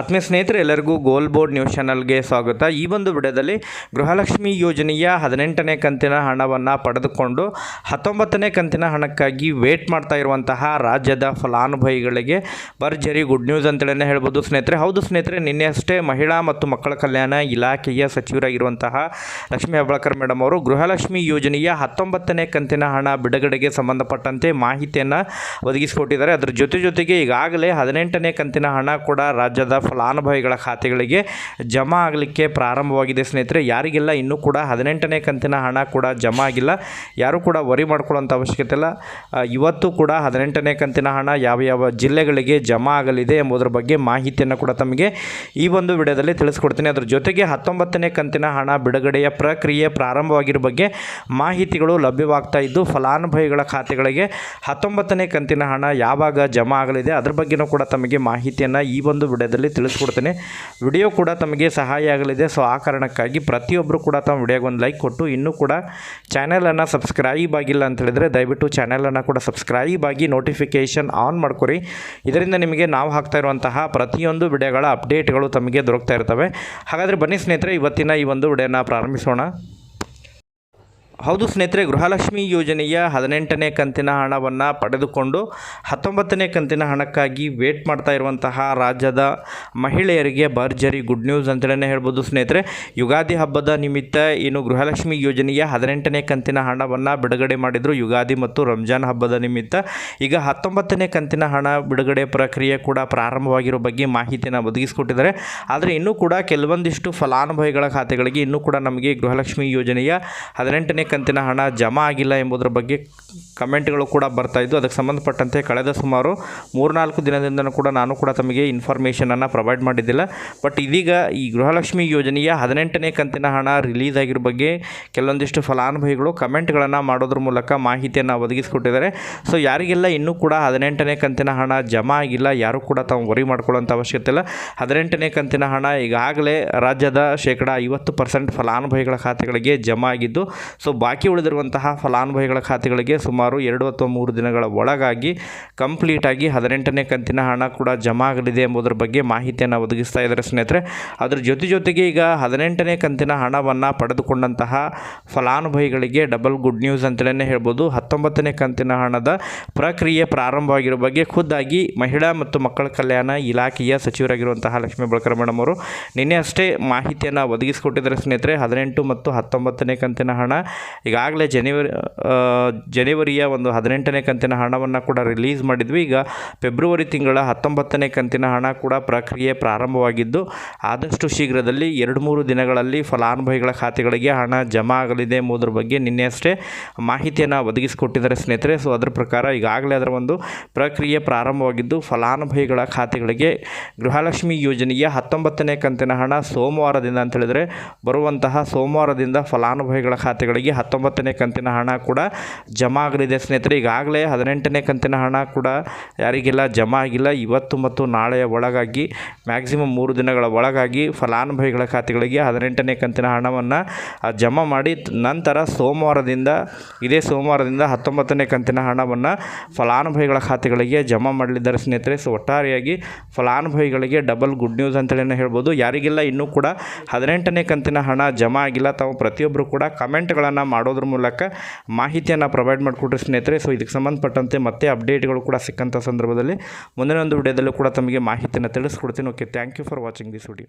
ಆತ್ಮೀಯ ಸ್ನೇಹಿತರೆ, ಎಲ್ಲರಿಗೂ ಗೋಲ್ ಬೋರ್ಡ್ ನ್ಯೂಸ್ ಚಾನಲ್ಗೆ ಸ್ವಾಗತ. ಈ ಒಂದು ವಿಡಿಯೋದಲ್ಲಿ ಗೃಹಲಕ್ಷ್ಮಿ ಯೋಜನೆಯ ಹದಿನೆಂಟನೇ ಕಂತಿನ ಹಣವನ್ನು ಪಡೆದುಕೊಂಡು ಹತ್ತೊಂಬತ್ತನೇ ಕಂತಿನ ಹಣಕ್ಕಾಗಿ ವೇಟ್ ಮಾಡ್ತಾ ಇರುವಂತಹ ರಾಜ್ಯದ ಫಲಾನುಭವಿಗಳಿಗೆ ಭರ್ಜರಿ ಗುಡ್ ನ್ಯೂಸ್ ಅಂತೇಳಿನೇ ಹೇಳ್ಬೋದು ಸ್ನೇಹಿತರೆ. ಹೌದು ಸ್ನೇಹಿತರೆ ನಿನ್ನೆ ಅಷ್ಟೇ ಮಹಿಳಾ ಮತ್ತು ಮಕ್ಕಳ ಕಲ್ಯಾಣ ಇಲಾಖೆಯ ಸಚಿವರಾಗಿರುವಂತಹ ಲಕ್ಷ್ಮೀ ಹೆಬ್ಬಳಕರ್ ಮೇಡಮ್ ಅವರು ಗೃಹಲಕ್ಷ್ಮಿ ಯೋಜನೆಯ ಹತ್ತೊಂಬತ್ತನೇ ಕಂತಿನ ಹಣ ಬಿಡುಗಡೆಗೆ ಸಂಬಂಧಪಟ್ಟಂತೆ ಮಾಹಿತಿಯನ್ನು ಒದಗಿಸಿಕೊಟ್ಟಿದ್ದಾರೆ. ಅದರ ಜೊತೆ ಜೊತೆಗೆ ಈಗಾಗಲೇ ಹದಿನೆಂಟನೇ ಕಂತಿನ ಹಣ ಕೂಡ ರಾಜ್ಯದ ಫಲಾನುಭವಿಗಳ ಖಾತೆಗಳಿಗೆ ಜಮಾ ಆಗಲಿಕ್ಕೆ ಪ್ರಾರಂಭವಾಗಿದೆ ಸ್ನೇಹಿತರೆ. ಯಾರಿಗೆಲ್ಲ, ಇನ್ನೂ ಕೂಡ ಹದಿನೆಂಟನೇ ಕಂತಿನ ಹಣ ಕೂಡ ಜಮಾ ಆಗಿಲ್ಲ. ಯಾರೂ ಕೂಡ ವರಿ ಮಾಡ್ಕೊಳ್ಳೋಂಥ ಅವಶ್ಯಕತೆ ಇಲ್ಲ. ಇವತ್ತು ಕೂಡ ಹದಿನೆಂಟನೇ ಕಂತಿನ ಹಣ ಯಾವ ಯಾವ ಜಿಲ್ಲೆಗಳಿಗೆ ಜಮಾ ಆಗಲಿದೆ ಎಂಬುದರ ಬಗ್ಗೆ ಮಾಹಿತಿಯನ್ನು ಕೂಡ ತಮಗೆ ಈ ಒಂದು ವಿಡಿಯೋದಲ್ಲಿ ತಿಳಿಸ್ಕೊಡ್ತೀನಿ. ಅದರ ಜೊತೆಗೆ ಹತ್ತೊಂಬತ್ತನೇ ಕಂತಿನ ಹಣ ಬಿಡುಗಡೆಯ ಪ್ರಕ್ರಿಯೆ ಪ್ರಾರಂಭವಾಗಿರೋ ಬಗ್ಗೆ ಮಾಹಿತಿಗಳು ಲಭ್ಯವಾಗ್ತಾ ಇದ್ದು, ಫಲಾನುಭವಿಗಳ ಖಾತೆಗಳಿಗೆ ಹತ್ತೊಂಬತ್ತನೇ ಕಂತಿನ ಹಣ ಯಾವಾಗ ಜಮಾ ಆಗಲಿದೆ, ಅದರ ಬಗ್ಗೆನೂ ಕೂಡ ತಮಗೆ ಮಾಹಿತಿಯನ್ನು ಈ ಒಂದು ವಿಡಿಯೋದಲ್ಲಿ ತಿಳಿಸ್ಕೊಡ್ತೇನೆ. ವಿಡಿಯೋ ಕೂಡ ತಮಗೆ ಸಹಾಯ ಆಗಲಿದೆ. ಸೊ ಆ ಕಾರಣಕ್ಕಾಗಿ ಪ್ರತಿಯೊಬ್ಬರು ಕೂಡ ತಮ್ಮ ವಿಡಿಯೋಗೆ ಒಂದು ಲೈಕ್ ಕೊಟ್ಟು, ಇನ್ನೂ ಕೂಡ ಚಾನಲನ್ನು ಸಬ್ಸ್ಕ್ರೈಬ್ ಆಗಿಲ್ಲ ಅಂತ ಹೇಳಿದರೆ ದಯವಿಟ್ಟು ಚಾನಲನ್ನು ಕೂಡ ಸಬ್ಸ್ಕ್ರೈಬ್ ಆಗಿ ನೋಟಿಫಿಕೇಷನ್ ಆನ್ ಮಾಡ್ಕೊರಿ. ಇದರಿಂದ ನಿಮಗೆ ನಾವು ಹಾಕ್ತಾ ಇರುವಂತಹ ಪ್ರತಿಯೊಂದು ವಿಡಿಯೋಗಳ ಅಪ್ಡೇಟ್ಗಳು ತಮಗೆ ದೊರಕ್ತಾ ಇರ್ತವೆ. ಹಾಗಾದರೆ ಬನ್ನಿ ಸ್ನೇಹಿತರೆ, ಇವತ್ತಿನ ಈ ಒಂದು ವಿಡಿಯೋನ ಪ್ರಾರಂಭಿಸೋಣ. ಹೌದು ಸ್ನೇಹಿತರೆ, ಗೃಹಲಕ್ಷ್ಮಿ ಯೋಜನೆಯ ಹದಿನೆಂಟನೇ ಕಂತಿನ ಹಣವನ್ನು ಪಡೆದುಕೊಂಡು ಹತ್ತೊಂಬತ್ತನೇ ಕಂತಿನ ಹಣಕ್ಕಾಗಿ ವೇಟ್ ಮಾಡ್ತಾ ಇರುವಂತಹ ರಾಜ್ಯದ ಮಹಿಳೆಯರಿಗೆ ಭರ್ಜರಿ ಗುಡ್ ನ್ಯೂಸ್ ಅಂತಲೇ ಹೇಳ್ಬೋದು ಸ್ನೇಹಿತರೆ. ಯುಗಾದಿ ಹಬ್ಬದ ನಿಮಿತ್ತ ಏನು ಗೃಹಲಕ್ಷ್ಮಿ ಯೋಜನೆಯ ಹದಿನೆಂಟನೇ ಕಂತಿನ ಹಣವನ್ನು ಬಿಡುಗಡೆ ಮಾಡಿದರು ಯುಗಾದಿ ಮತ್ತು ರಂಜಾನ್ ಹಬ್ಬದ ನಿಮಿತ್ತ. ಈಗ ಹತ್ತೊಂಬತ್ತನೇ ಕಂತಿನ ಹಣ ಬಿಡುಗಡೆ ಪ್ರಕ್ರಿಯೆ ಕೂಡ ಪ್ರಾರಂಭವಾಗಿರೋ ಬಗ್ಗೆ ಮಾಹಿತಿಯನ್ನು ಒದಗಿಸಿಕೊಟ್ಟಿದ್ದಾರೆ. ಆದರೆ ಇನ್ನೂ ಕೂಡ ಕೆಲವೊಂದಿಷ್ಟು ಫಲಾನುಭವಿಗಳ ಖಾತೆಗಳಿಗೆ ಇನ್ನೂ ಕೂಡ ನಮಗೆ ಗೃಹಲಕ್ಷ್ಮಿ ಯೋಜನೆಯ ಹದಿನೆಂಟನೇ ಕಂತಿನ ಹಣ ಜಮಾ ಆಗಿಲ್ಲ ಎಂಬುದರ ಬಗ್ಗೆ ಕಮೆಂಟ್ಗಳು ಕೂಡ ಬರ್ತಾ ಇದ್ದು, ಅದಕ್ಕೆ ಸಂಬಂಧಪಟ್ಟಂತೆ ಕಳೆದ ಸುಮಾರು ಮೂರ್ನಾಲ್ಕು ದಿನದಿಂದ ಕೂಡ ನಾನು ಕೂಡ ತಮಗೆ ಇನ್ಫಾರ್ಮೇಷನನ್ನು ಪ್ರೊವೈಡ್ ಮಾಡಿದ್ದಿಲ್ಲ. ಬಟ್ ಇದೀಗ ಈ ಗೃಹಲಕ್ಷ್ಮಿ ಯೋಜನೆಯ ಹದಿನೆಂಟನೇ ಕಂತಿನ ಹಣ ರಿಲೀಸ್ ಆಗಿರೋ ಬಗ್ಗೆ ಕೆಲವೊಂದಿಷ್ಟು ಫಲಾನುಭವಿಗಳು ಕಮೆಂಟ್ಗಳನ್ನು ಮಾಡೋದ್ರ ಮೂಲಕ ಮಾಹಿತಿಯನ್ನು ಒದಗಿಸಿಕೊಟ್ಟಿದ್ದಾರೆ. ಸೊ, ಯಾರಿಗೆಲ್ಲ ಇನ್ನೂ ಕೂಡ ಹದಿನೆಂಟನೇ ಕಂತಿನ ಹಣ ಜಮಾ ಆಗಿಲ್ಲ, ಯಾರೂ ಕೂಡ ತಾವು ವರಿ ಮಾಡ್ಕೊಳ್ಳೋಂಥ ಅವಶ್ಯಕತೆ ಇಲ್ಲ. ಹದಿನೆಂಟನೇ ಕಂತಿನ ಹಣ ಈಗಾಗಲೇ ರಾಜ್ಯದ ಶೇಕಡ ಐವತ್ತು ಪರ್ಸೆಂಟ್ ಫಲಾನುಭವಿಗಳ ಖಾತೆಗಳಿಗೆ ಜಮಾ ಆಗಿದ್ದು, ಸೊ, ಬಾಕಿ ಉಳಿದಿರುವಂತಹ ಫಲಾನುಭವಿಗಳ ಖಾತೆಗಳಿಗೆ ಸುಮಾರು ಎರಡು ಅಥವಾ ಮೂರು ದಿನಗಳ ಒಳಗಾಗಿ ಕಂಪ್ಲೀಟಾಗಿ ಹದಿನೆಂಟನೇ ಕಂತಿನ ಹಣ ಕೂಡ ಜಮಾ ಆಗಲಿದೆ ಎಂಬುದರ ಬಗ್ಗೆ ಮಾಹಿತಿಯನ್ನು ಒದಗಿಸ್ತಾ ಇದ್ದಾರೆ ಸ್ನೇಹಿತರೆ. ಅದರ ಜೊತೆ ಜೊತೆಗೆ ಈಗ ಹದಿನೆಂಟನೇ ಕಂತಿನ ಹಣವನ್ನು ಪಡೆದುಕೊಂಡಂತಹ ಫಲಾನುಭವಿಗಳಿಗೆ ಡಬಲ್ ಗುಡ್ ನ್ಯೂಸ್ ಅಂತಲೇ ಹೇಳ್ಬೋದು. ಹತ್ತೊಂಬತ್ತನೇ ಕಂತಿನ ಹಣದ ಪ್ರಕ್ರಿಯೆ ಪ್ರಾರಂಭವಾಗಿರೋ ಬಗ್ಗೆ ಖುದ್ದಾಗಿ ಮಹಿಳಾ ಮತ್ತು ಮಕ್ಕಳ ಕಲ್ಯಾಣ ಇಲಾಖೆಯ ಸಚಿವರಾಗಿರುವಂತಹ ಲಕ್ಷ್ಮೀ ಬಳಕರ ಮೇಡಮ್ ಅವರು ನಿನ್ನೆ ಅಷ್ಟೇ ಮಾಹಿತಿಯನ್ನು ಒದಗಿಸಿಕೊಟ್ಟಿದ್ದಾರೆ ಸ್ನೇಹಿತರೆ. ಹದಿನೆಂಟು ಮತ್ತು ಹತ್ತೊಂಬತ್ತನೇ ಕಂತಿನ ಹಣ ಈಗಾಗಲೇ ಜನವರಿ ಆ, ಜನವರಿಯ ಒಂದು ಹದಿನೆಂಟನೇ ಕಂತಿನ ಹಣವನ್ನು ಕೂಡ ರಿಲೀಸ್ ಮಾಡಿದ್ವಿ. ಈಗ ಫೆಬ್ರವರಿ ತಿಂಗಳ ಹತ್ತೊಂಬತ್ತನೇ ಕಂತಿನ ಹಣ ಕೂಡ ಪ್ರಕ್ರಿಯೆ ಪ್ರಾರಂಭವಾಗಿದ್ದು, ಆದಷ್ಟು ಶೀಘ್ರದಲ್ಲಿ ಎರಡು ಮೂರು ದಿನಗಳಲ್ಲಿ ಫಲಾನುಭವಿಗಳ ಖಾತೆಗಳಿಗೆ ಹಣ ಜಮಾ ಆಗಲಿದೆ ಎಂಬುದರ ಬಗ್ಗೆ ನಿನ್ನೆ ಅಷ್ಟೇ ಮಾಹಿತಿಯನ್ನು ಒದಗಿಸಿಕೊಟ್ಟಿದ್ದಾರೆ ಸ್ನೇಹಿತರೆ. ಸೊ ಅದರ ಪ್ರಕಾರ ಈಗಾಗಲೇ ಅದರ ಒಂದು ಪ್ರಕ್ರಿಯೆ ಪ್ರಾರಂಭವಾಗಿದ್ದು, ಫಲಾನುಭವಿಗಳ ಖಾತೆಗಳಿಗೆ ಗೃಹಲಕ್ಷ್ಮಿ ಯೋಜನೆಯ ಹತ್ತೊಂಬತ್ತನೇ ಕಂತಿನ ಹಣ ಸೋಮವಾರದಿಂದ ಅಂತ ಹೇಳಿದರೆ ಬರುವಂತಹ ಸೋಮವಾರದಿಂದ ಫಲಾನುಭವಿಗಳ ಖಾತೆಗಳಿಗೆ ಹತ್ತೊಂಬತ್ತನೇ ಕಂತಿನ ಹಣ ಕೂಡ ಜಮಾ ಆಗಲಿದೆ ಸ್ನೇಹಿತರೆ, ಈಗಾಗಲೇ ಹದಿನೆಂಟನೇ ಕಂತಿನ ಹಣ ಕೂಡ ಯಾರಿಗೆಲ್ಲ, ಜಮಾ ಆಗಿಲ್ಲ. ಇವತ್ತು ಮತ್ತು ನಾಳೆಯ ಒಳಗಾಗಿ ಮ್ಯಾಕ್ಸಿಮಮ್ ಮೂರು ದಿನಗಳ ಒಳಗಾಗಿ ಫಲಾನುಭವಿಗಳ ಖಾತೆಗಳಿಗೆ ಹದಿನೆಂಟನೇ ಕಂತಿನ ಹಣವನ್ನು ಜಮಾ ಮಾಡಿ ನಂತರ ಸೋಮವಾರದಿಂದ, ಇದೇ ಸೋಮವಾರದಿಂದ ಹತ್ತೊಂಬತ್ತನೇ ಕಂತಿನ ಹಣವನ್ನು ಫಲಾನುಭವಿಗಳ ಖಾತೆಗಳಿಗೆ ಜಮಾ ಮಾಡಲಿದ್ದಾರೆ ಸ್ನೇಹಿತರೆ. ಸೊ ಒಟ್ಟಾರೆಯಾಗಿ ಫಲಾನುಭವಿಗಳಿಗೆ ಡಬಲ್ ಗುಡ್ ನ್ಯೂಸ್ ಅಂತಲೇ ಹೇಳ್ಬೋದು. ಯಾರಿಗೆಲ್ಲ, ಇನ್ನೂ ಕೂಡ ಹದಿನೆಂಟನೇ ಕಂತಿನ ಹಣ ಜಮಾ ಆಗಿಲ್ಲ. ತಾವು ಪ್ರತಿಯೊಬ್ಬರು ಕೂಡ ಕಮೆಂಟ್ಗಳನ್ನು ಮಾಡೋದ್ರ ಮೂಲಕ ಮಾಹಿತಿಯನ್ನು ಪ್ರೊವೈಡ್ ಮಾಡಿಕೊಟ್ರಿ ಸ್ನೇಹಿತರೆ ಸೊ ಇದಕ್ಕೆ ಸಂಬಂಧಪಟ್ಟಂತೆ ಮತ್ತೆ ಅಪ್ಡೇಟ್ಗಳು ಕೂಡ ಸಿಕ್ಕಂಥ ಸಂದರ್ಭದಲ್ಲಿ ಮುಂದಿನ ಒಂದು ವಿಡಿಯೋದಲ್ಲೂ ಕೂಡ ತಮಗೆ ಮಾಹಿತಿಯನ್ನು ತಿಳಿಸ್ಕೊಡ್ತೀನಿ. Okay thank you for watching this video